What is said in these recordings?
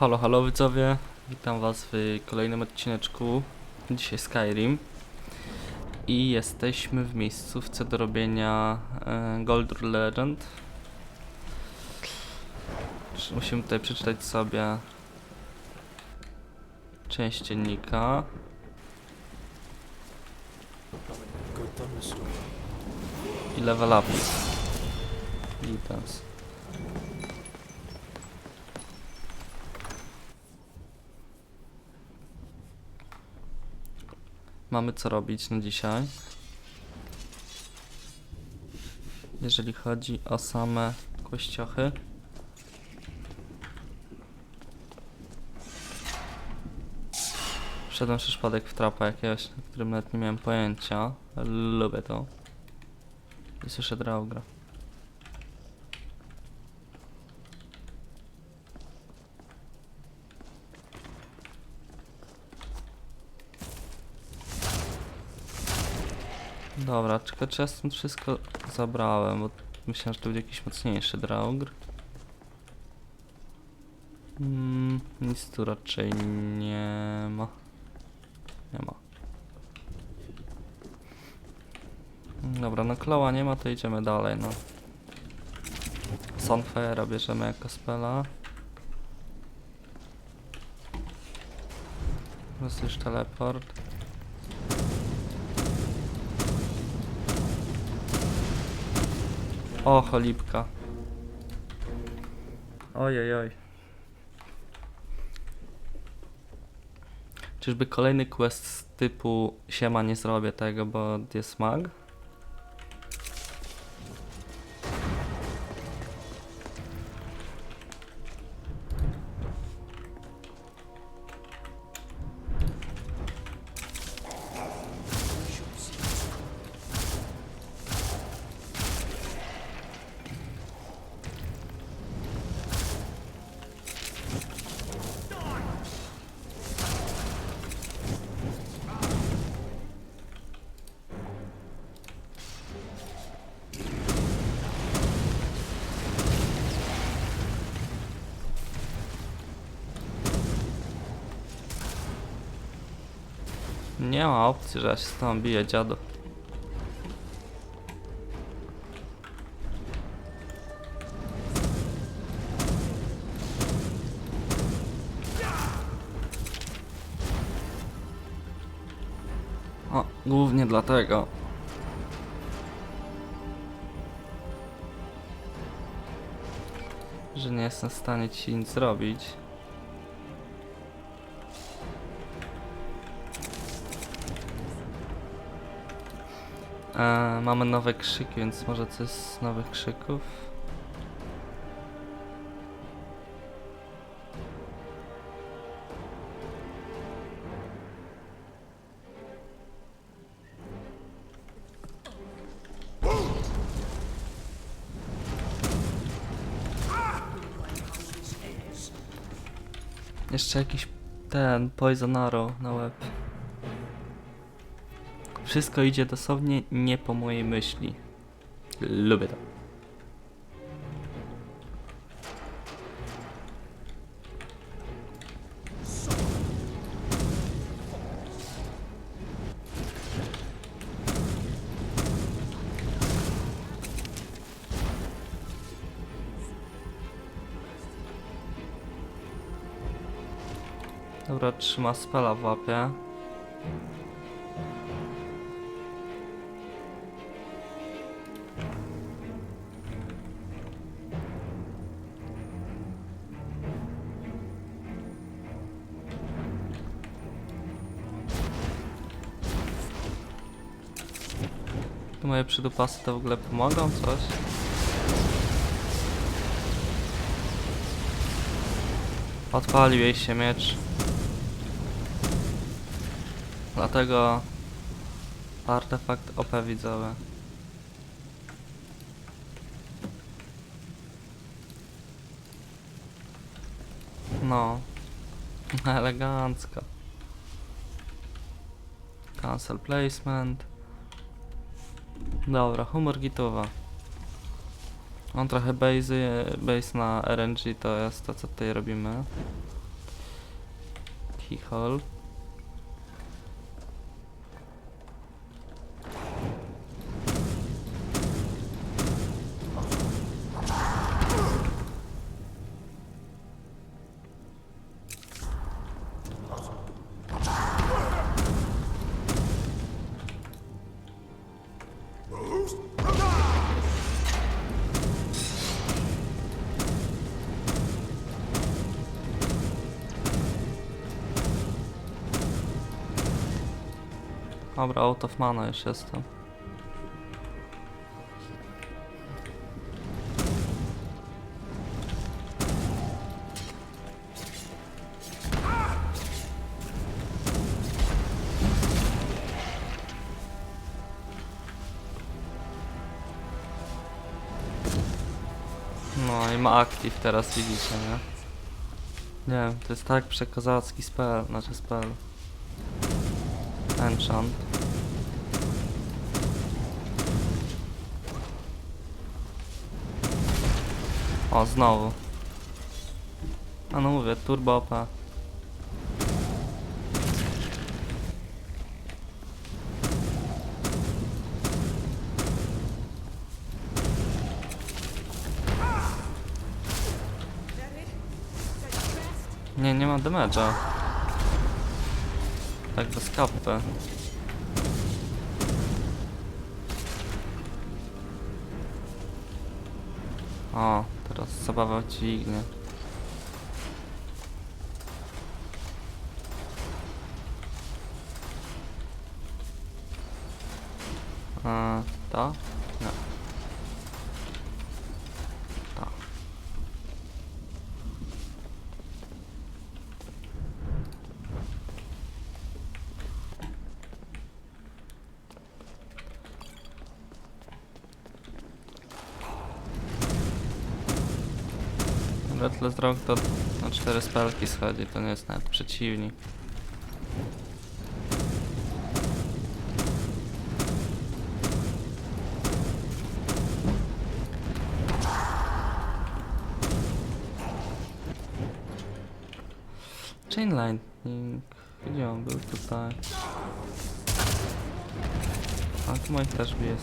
Halo, halo widzowie, witam was w kolejnym odcineczku, dzisiaj Skyrim. I jesteśmy w miejscówce do robienia e, Gold Legend. Musimy tutaj przeczytać sobie część dziennika. I level up. Details Mamy co robić na dzisiaj. Jeżeli chodzi o same kościochy. Wszedłem przypadek w trapa jakiegoś, o którym nawet nie miałem pojęcia. Lubię to. I słyszę draugra. Dobra, czekaj, czy ja stąd wszystko zabrałem, bo myślałem, że to będzie jakiś mocniejszy draugr. Mm, nic tu raczej nie ma. Nie ma. Dobra, no kloła nie ma, to idziemy dalej, no. Sunfire'a bierzemy jako spela. Teraz już teleport. O, cholipka. Ojej, oj. Czyżby kolejny quest z typu siema nie zrobię tego, bo jest mag? Nie ma opcji, że ja się z tą biję, dziadu. O, głównie dlatego. Że nie jestem w stanie ci nic zrobić. E, mamy nowe krzyki, więc może coś z nowych krzyków. Jeszcze jakiś ten Poison Arrow na łeb. Wszystko idzie dosłownie nie po mojej myśli. Lubię to. Dobra, trzyma spela w łapie. Moje przydupasy to w ogóle pomogą coś? Odpalił jej się miecz. Dlatego artefakt OP widzowy. No. Elegancko. Cancel placement. Dobra, humor gitowa. Mam trochę base, base na RNG, to jest to co tutaj robimy. Keyhole. Dobra, out of mana już jestem. No i ma active teraz widzicie, nie? Nie wiem, to jest tak przekozacki spell, znaczy spell. Enchant. O, znowu. A no mówię, turbo OP. Nie, nie ma damage'a. Tak bez kapy. O, teraz zabawa. A, ta? Nie. Ta. Atlas Rock to na cztery spelki schodzi, to nie jest nawet przeciwnik. Chain Lightning. Gdzie on był tutaj? A tu moich też bije.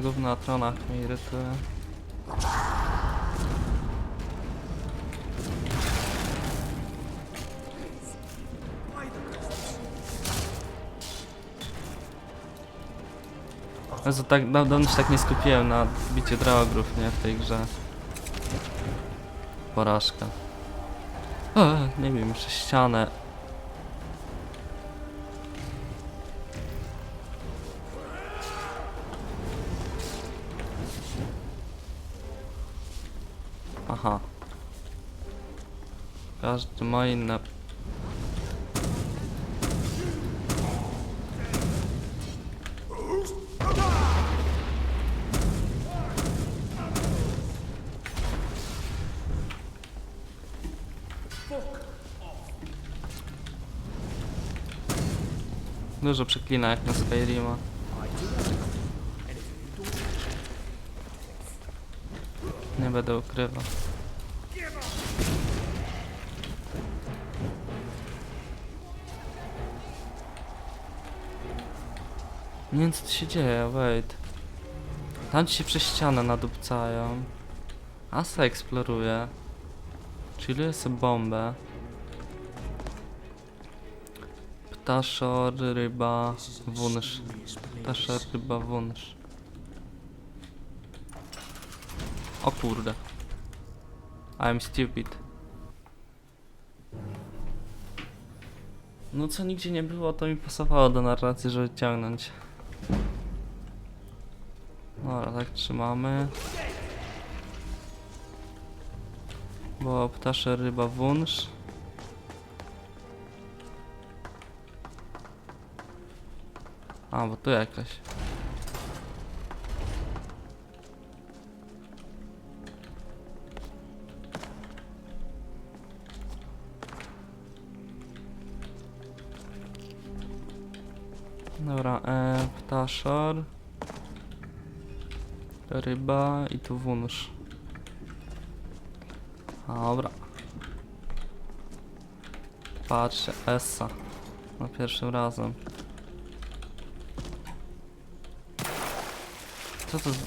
Ten gówno na tronach mnie irytuje. Jezu, tak dawno się tak nie skupiłem na bicie drałogrów, nie, w tej grze. Porażka. O, nie wiem, przez ścianę. Każdy ma inne. Dużo przeklina jak na Skyrima. Nie będę ukrywał. Nie wiem co tu się dzieje, wait. Tam ci się przez ścianę nadupcają. Asa eksploruje. Chilluje sobie bombę. Ptaszor, ryba, wunsz. Ptaszor, ryba, wunsz. O kurde. I'm stupid. No co nigdzie nie było, to mi pasowało do narracji, żeby ciągnąć. Dobra, tak trzymamy. Bo ptasze ryba wunsz. A, bo tu jakaś. Dobra, e, ptaszor. Ryba i tu wunsz. Dobra. Patrzcie, Essa. No pierwszym razem. Co to za...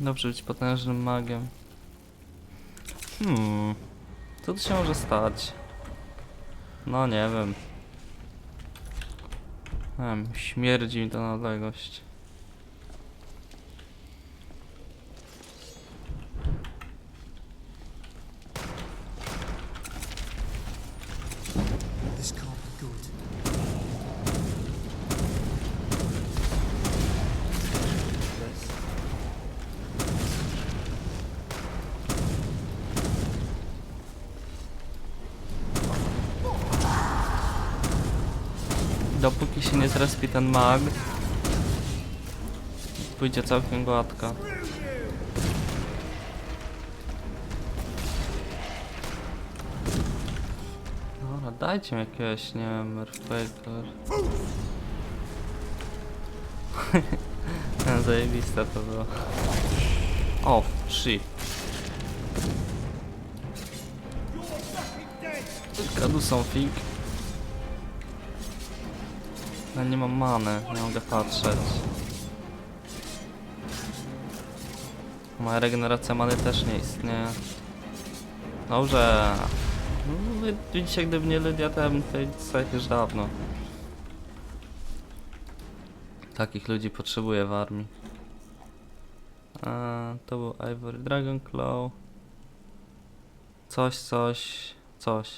Dobrze być potężnym magiem. Hmm. Co tu się może stać? No nie wiem. Nie wiem, śmierdzi mi to na odległość. Dopóki się nie zrespi ten mag, pójdzie całkiem gładko. Dobra, dajcie mi jakiegoś, nie wiem, Earthquaker. Zajebiste to było. O, shit. Kadu są fig. Ja nie mam many, nie mogę patrzeć. Moja regeneracja many też nie istnieje. Dobrze. No, wy- widzicie, gdyby nie Lydia, to ja bym tutaj już dawno. Takich ludzi potrzebuję w armii. A, to był Ivory Dragon Claw. Coś, coś, coś.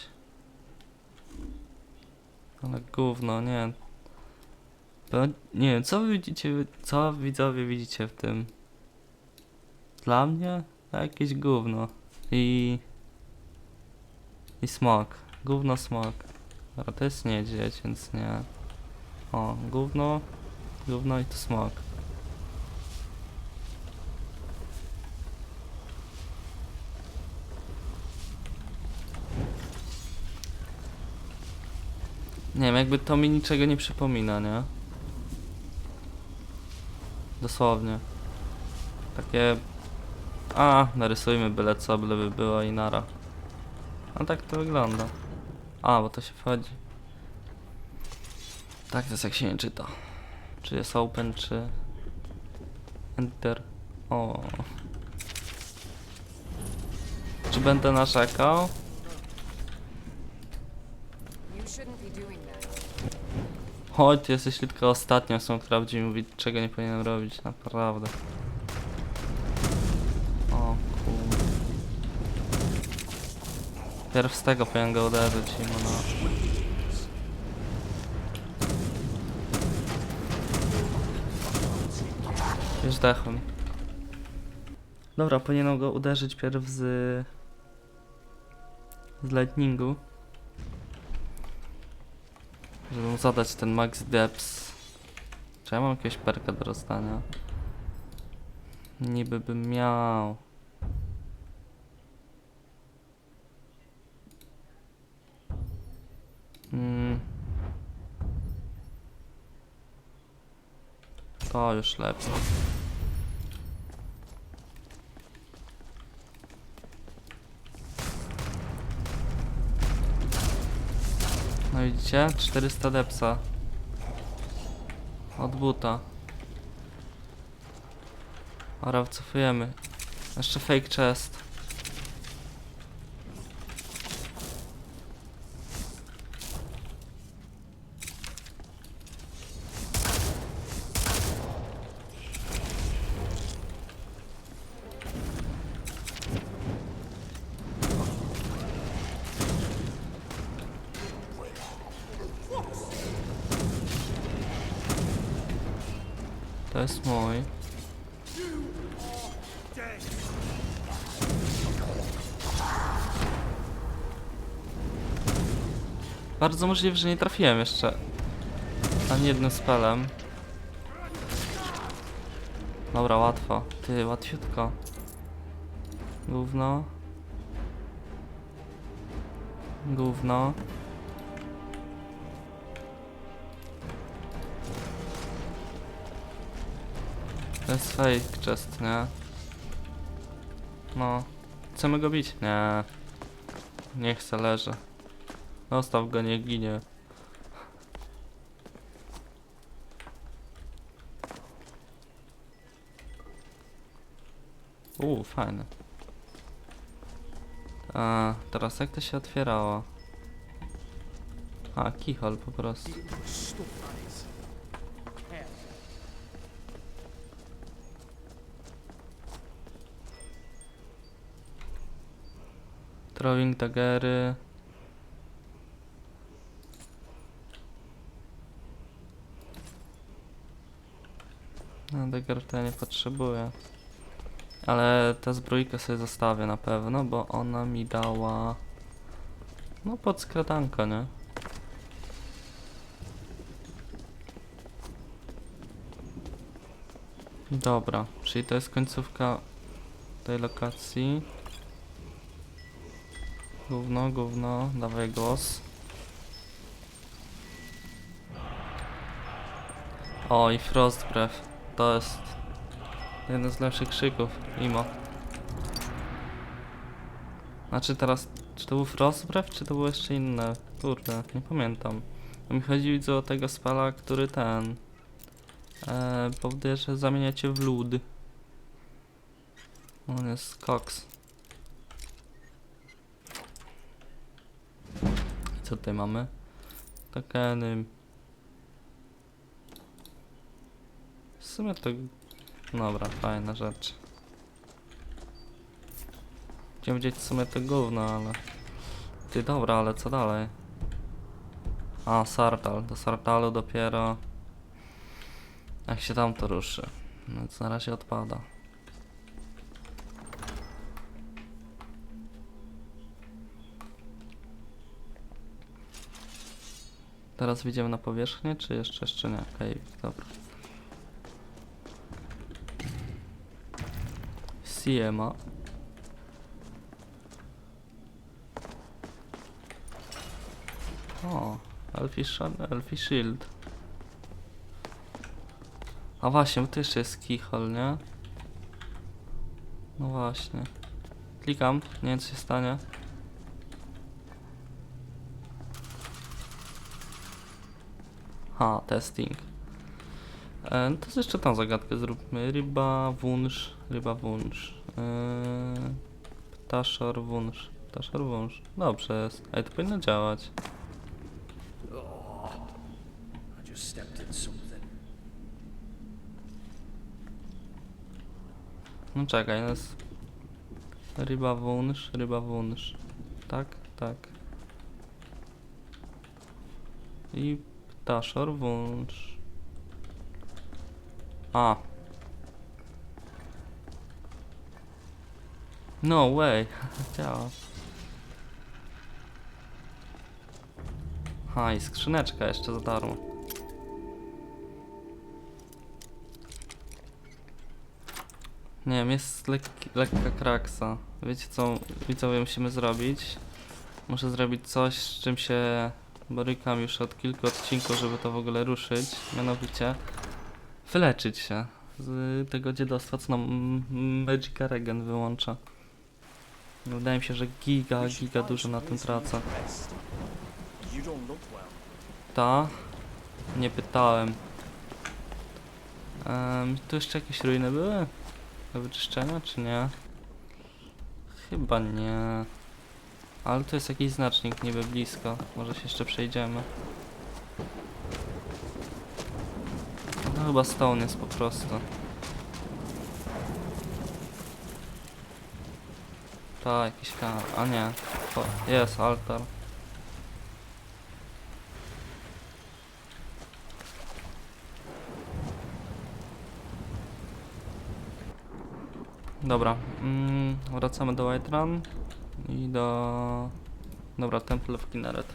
Ale gówno, nie. Nie wiem, co wy widzicie, co widzowie widzicie w tym? Dla mnie? Jakieś gówno. I... I smok. Gówno smok. A to jest niedźwiedź, więc nie. O, gówno, gówno i to smok. Nie wiem, jakby to mi niczego nie przypomina, nie? Dosłownie. Takie... A, narysujmy byle co, byle by było i nara. A tak to wygląda. A, bo to się wchodzi. Tak, to jest jak się nie czyta. Czy jest open, czy... Enter. O. Czy będę narzekał? Chodź, jesteś tylko ostatnią osobą, która będzie mi mówić, czego nie powinienem robić, naprawdę. O kur... Pierw z tego powinien go uderzyć i mu na... Już dechłem. Dobra, powinienem go uderzyć pierw z... z lightningu. Żeby zadać ten max depth. Czy ja mam jakiegoś perka do rozdania? Niby bym miał. Mm. To już lepiej. No widzicie? 400 depsa. Od buta. Ora, wycofujemy. Jeszcze fake chest. Bardzo możliwe, że nie trafiłem jeszcze ani jednym spelem. Dobra, łatwo. Ty, łatwiutko. Gówno. Gówno. To jest fake chest, nie? No. Chcemy go bić? Nie. Nie chcę, leży. Zostaw go, nie ginie. Uuu, fajne. A, teraz jak to się otwierało? A, keyhole po prostu. Throwing daggery. No, dagger nie potrzebuję. Ale tę zbrójkę sobie zostawię na pewno, bo ona mi dała... No, podskradanko, nie? Dobra, czyli to jest końcówka tej lokacji. Gówno, gówno, dawaj głos. O, i Frost Breath. To jest jeden z lepszych krzyków, mimo. Znaczy teraz, czy to był Frost Breath, czy to było jeszcze inne? Kurde, nie pamiętam. Mi chodzi o tego spala, który ten... E, powoduje, że zamieniacie w lód. On jest koks. Co tutaj mamy? Tokeny. Sumie to... Dobra, fajna rzecz. Chciałem wiedzieć w sumie to gówno, ale... Ty, dobra, ale co dalej? A, Sartal. Do Sartalu dopiero... Jak się tam to ruszy. Więc na razie odpada. Teraz wyjdziemy na powierzchnię, czy jeszcze, jeszcze nie? Okej, dobra. Siema. O, Elfie Shield. A właśnie, bo to jeszcze jest keyhole, nie? No właśnie. Klikam, nie wiem co się stanie. Ha, testing. E, no to jeszcze tą zagadkę zróbmy. Ryba, wunsz, ryba, wunsz. E, ptaszor, wunsz. Ptaszor, wunsz. Dobrze jest. Ej, to powinno działać. No czekaj, jest... Ryba, wunsz, ryba, wunsz. Tak, tak. I ptaszor, wunsz. A. No way, działa. Ha, i skrzyneczka jeszcze za darmo. Nie wiem, jest lekka kraksa. Wiecie co widzowie musimy zrobić? Muszę zrobić coś, z czym się borykam już od kilku odcinków, żeby to w ogóle ruszyć. Mianowicie wyleczyć się z tego dziedostwa, co nam Magica Regen wyłącza. Wydaje mi się, że giga, giga dużo na tym tracę. Ta? Nie pytałem. Um, tu jeszcze jakieś ruiny były? Do wyczyszczenia, czy nie? Chyba nie. Ale tu jest jakiś znacznik niby blisko. Może się jeszcze przejdziemy. No chyba stone jest po prostu. Tak, jakiś kanał. A nie. Jest altar. Dobra, mm, wracamy do White Run i do... Dobra, Temple of Kinneret.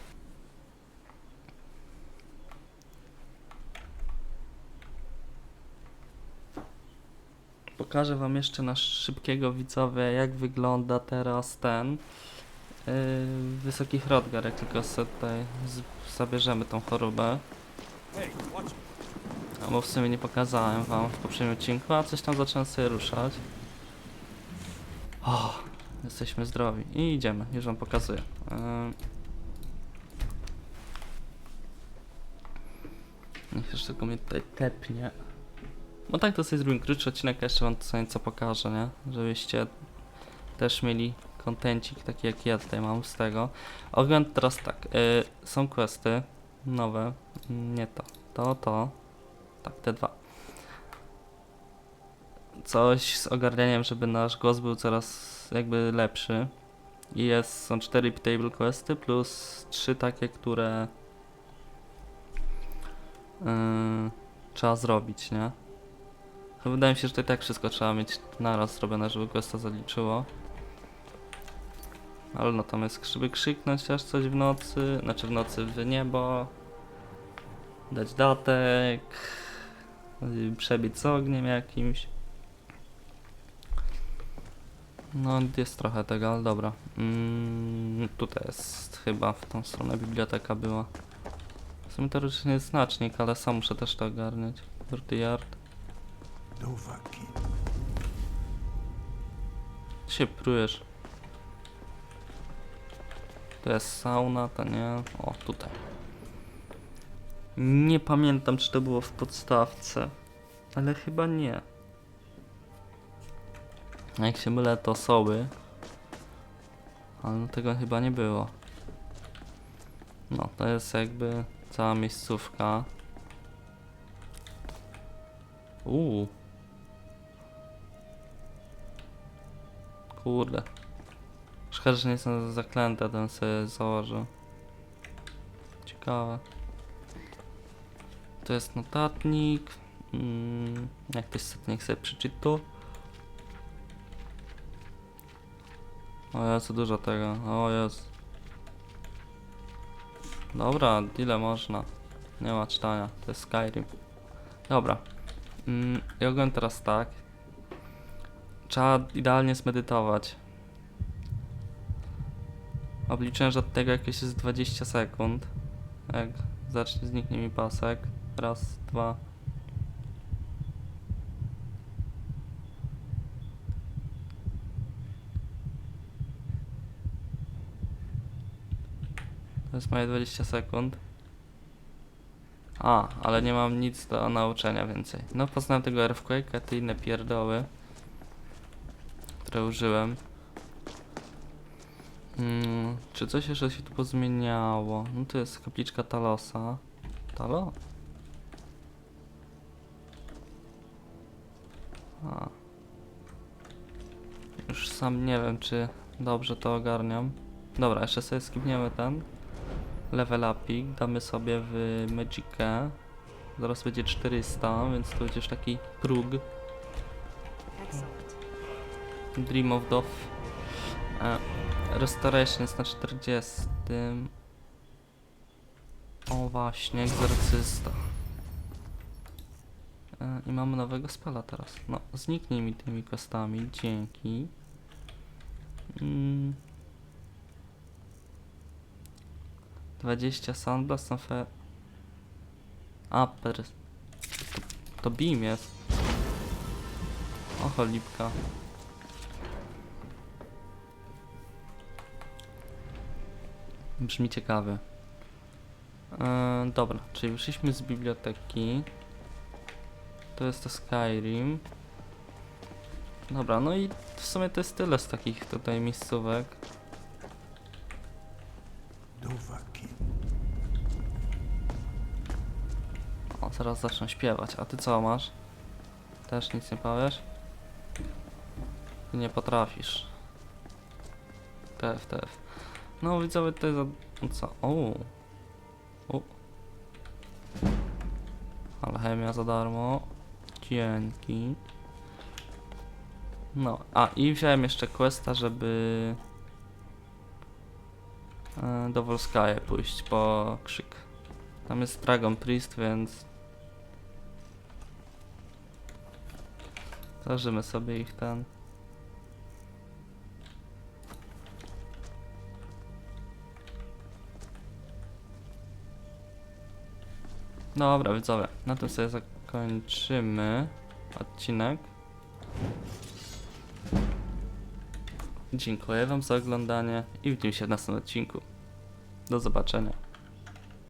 Pokażę wam jeszcze na szybkiego widzowie, jak wygląda teraz ten yy, wysoki Hrodgar, jak tylko tutaj zabierzemy tą chorobę. A bo w sumie nie pokazałem wam w poprzednim odcinku, a coś tam zacząłem sobie ruszać. O, jesteśmy zdrowi. I idziemy, już wam pokazuję. Ym. Niech jeszcze tylko mnie tutaj tepnie. No tak to sobie zrobimy krótszy odcinek, jeszcze wam to co pokażę, nie? Żebyście też mieli kontencik taki jak ja tutaj mam z tego. Ogląd teraz tak, y, są questy nowe, Mm, nie to, to, to, tak, te dwa. Coś z ogarnianiem, żeby nasz głos był coraz jakby lepszy. I jest, są cztery table questy plus trzy takie, które yy, trzeba zrobić, nie? No wydaje mi się, że i tak wszystko trzeba mieć naraz zrobione, żeby questa zaliczyło. Ale natomiast, żeby krzyknąć aż coś w nocy, znaczy w nocy w niebo, dać datek, przebić z ogniem jakimś. No, jest trochę tego, ale dobra. Mm, tutaj jest chyba w tą stronę biblioteka była. W sumie teoretycznie jest znacznik, ale sam muszę też to ogarniać. Dirty Yard. Dovahkiin. Ty się prujesz. To jest sauna, to nie. O, tutaj. Nie pamiętam, czy to było w podstawce, ale chyba nie. Jak się mylę, to soły. Ale no tego chyba nie było. No, to jest jakby cała miejscówka. Uuu. Kurde. Szkoda, że nie są zaklęte, ten sobie założył. Ciekawe. To jest notatnik. Mm, jak ktoś sobie, niech sobie przeczyta. O dużo tego. O Jezu. Dobra, ile można? Nie ma czytania, to jest Skyrim. Dobra. Mm, ja teraz tak. Trzeba idealnie zmedytować. Obliczyłem, że od tego jakieś jest 20 sekund. Jak zacznie zniknie mi pasek. Raz, dwa. To jest moje 20 sekund. A, ale nie mam nic do nauczenia więcej. No poznałem tego Earthquake'a, te inne pierdoły, które użyłem. Mm, czy coś jeszcze się tu pozmieniało? No to jest kapliczka Talosa. Talo? A. Już sam nie wiem, czy dobrze to ogarniam. Dobra, jeszcze sobie skipniemy ten level upik, damy sobie w Magicę. Zaraz będzie 400, więc to będzie już taki próg. Excellent. Dream of Doth. E, Restoration jest na 40. O właśnie, egzorcysta. E, I mamy nowego spela teraz. No, zniknij mi tymi kostami, dzięki. Mm. 20 Sunblast, no fe... Upper. To, beam jest. Oho, lipka. Brzmi ciekawie. Eee, dobra, czyli wyszliśmy z biblioteki. To jest to Skyrim. Dobra, no i w sumie to jest tyle z takich tutaj miejscówek. O, zaraz zacznę śpiewać. A ty co masz? Też nic nie powiesz? Ty nie potrafisz. TF, TF. No widzowie za... no Co? O. o. Alchemia za darmo. Dzięki. No, a i wziąłem jeszcze questa, żeby e, do Volskaje pójść po krzyk. Tam jest Dragon Priest, więc Zdarzymy sobie ich ten. Dobra, widzowie, na tym sobie zakończymy odcinek. Dziękuję Wam za oglądanie i widzimy się w następnym odcinku. Do zobaczenia.